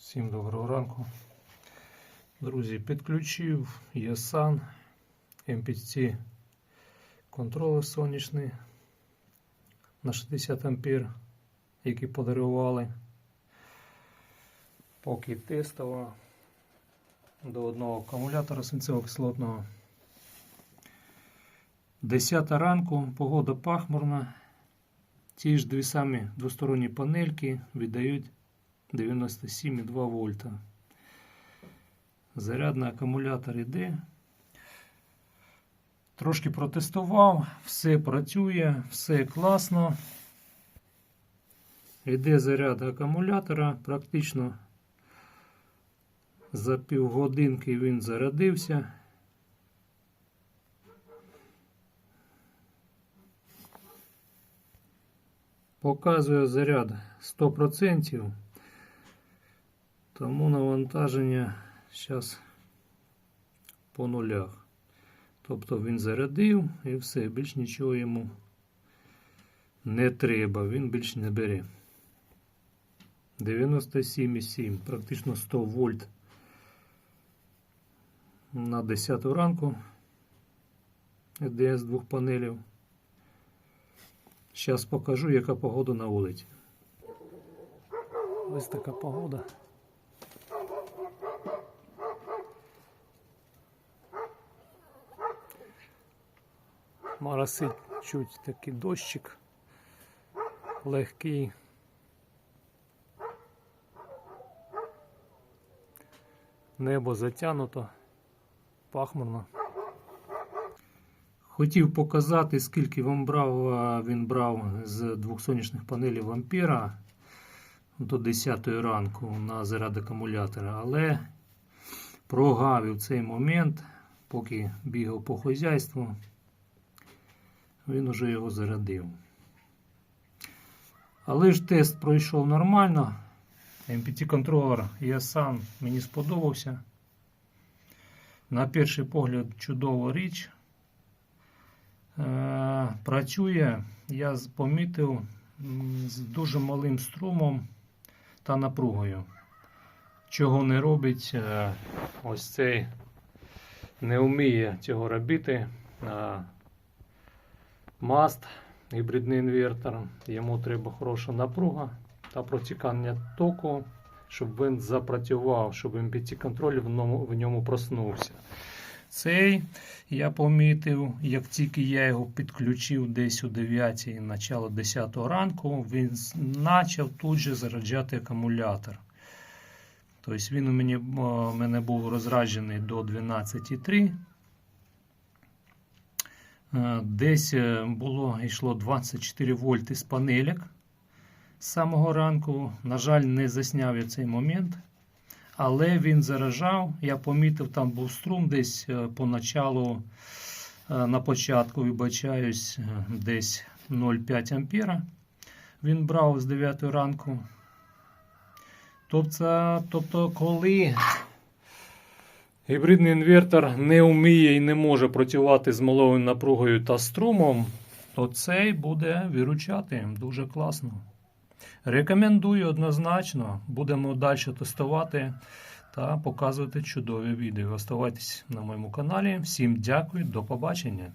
Всім доброго ранку. Друзі, підключив Ясан MPC контролер сонячний на 60 ампер, який подарували. Поки тестово до одного акумулятора свинцево-кислотного. 10 ранку, погода пахмурна. Ті ж дві самі двосторонні панельки віддають 97,2 вольта. Зарядний акумулятор іде. Трошки протестував, все працює, все класно. Іде заряд акумулятора, практично за півгодинки він зарядився. Показує заряд 100%. Тому навантаження зараз по нулях. Тобто він зарядив і все, більш нічого йому не треба, він більш не бере. 97,7, практично 100 вольт на 10 ранку. З двох панелів. Зараз покажу, яка погода на вулиці. Ось така погода. Моросить чуть такий дощик легкий. Небо затянуто, пахмурно. Хотів показати, скільки він брав, він брав з двох сонячних панелів Ампера до 10 ранку на заряд акумулятора, але прогавив цей момент, поки бігав по хазяйству, він уже його зарядив. Але ж тест пройшов нормально. MPT контролер я сам мені сподобався. На перший погляд, чудова річ. Е, Працює, я помітив, з дуже малим струмом та напругою. Чого не робить е, ось цей не вміє цього робити. Маст, гібридний інвертор. Йому треба хороша напруга та протікання току, щоб він запрацював, щоб MPT контроль в ньому, в ньому проснувся. Цей я помітив, як тільки я його підключив десь о 9 начало 10 ранку, він почав тут же заряджати акумулятор. Тобто він у мене, у мене був розраджений до 12,3. Е, Десь е, було йшло 24 вольти з панелек з самого ранку. На жаль, не засняв я цей момент. Але він заражав. Я помітив, там був струм десь е, поначалу, на початку, вибачаюсь, десь 0,5 ампера. Він брав з 9 ранку. Тобто, тобто коли гібридний інвертор не вміє і не може працювати з малою напругою та струмом, то цей буде виручати дуже класно. Рекомендую однозначно. Будемо далі тестувати та показувати чудові відео. Оставайтесь на моєму каналі. Всім дякую, до побачення.